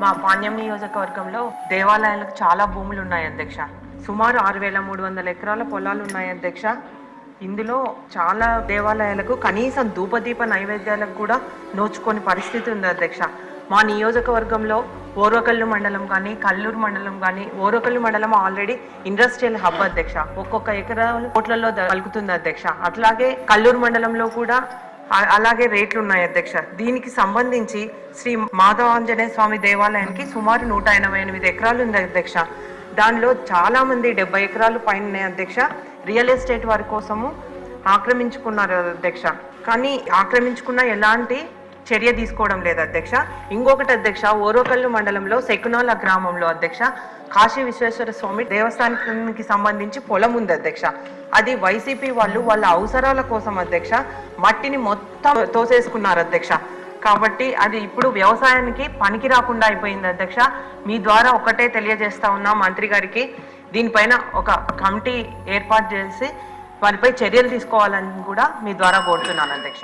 మా పాణ్యం నియోజకవర్గంలో దేవాలయాలకు చాలా భూములు ఉన్నాయి అధ్యక్ష. సుమారు ఆరు వేల మూడు వందల ఎకరాల పొలాలు ఉన్నాయి అధ్యక్ష. ఇందులో చాలా దేవాలయాలకు కనీసం ధూపదీప నైవేద్యాలకు కూడా నోచుకొని పరిస్థితి ఉంది అధ్యక్ష. మా నియోజకవర్గంలో ఓరకల్లు మండలం కానీ కల్లూరు మండలం కానీ ఓరకల్లు మండలం ఆల్రెడీ ఇండస్ట్రియల్ హబ్ అధ్యక్ష. ఒక్కొక్క ఎకరాలు కోట్లలో కలుగుతుంది అధ్యక్ష. అట్లాగే కల్లూరు మండలంలో కూడా అలాగే రేట్లు ఉన్నాయి అధ్యక్ష. దీనికి సంబంధించి శ్రీ మాధవాంజనేయ స్వామి దేవాలయానికి సుమారు నూట ఎనభై ఎనిమిది ఎకరాలు ఉంది అధ్యక్ష. దానిలో చాలా మంది డెబ్బై ఎకరాలు పైన అధ్యక్ష. రియల్ ఎస్టేట్ వారి కోసము ఆక్రమించుకున్నారు అధ్యక్ష. కానీ ఆక్రమించుకున్న ఎలాంటి చర్య తీసుకోవడం లేదు అధ్యక్ష. ఇంకొకటి అధ్యక్ష ఓరోకల్లు మండలంలో సెకునాల గ్రామంలో అధ్యక్ష కాశీ విశ్వేశ్వర స్వామి దేవస్థానానికి సంబంధించి పొలం ఉంది అధ్యక్ష. అది వైసీపీ వాళ్ళు వాళ్ళ అవసరాల కోసం అధ్యక్ష మట్టిని మొత్తం తోసేసుకున్నారు అధ్యక్ష. కాబట్టి అది ఇప్పుడు వ్యవసాయానికి పనికి రాకుండా అయిపోయింది అధ్యక్ష. మీ ద్వారా ఒకటే తెలియజేస్తా ఉన్నా మంత్రి గారికి. దీనిపైన ఒక కమిటీ ఏర్పాటు చేసి వారిపై చర్యలు తీసుకోవాలని కూడా మీ ద్వారా కోరుతున్నాను అధ్యక్ష.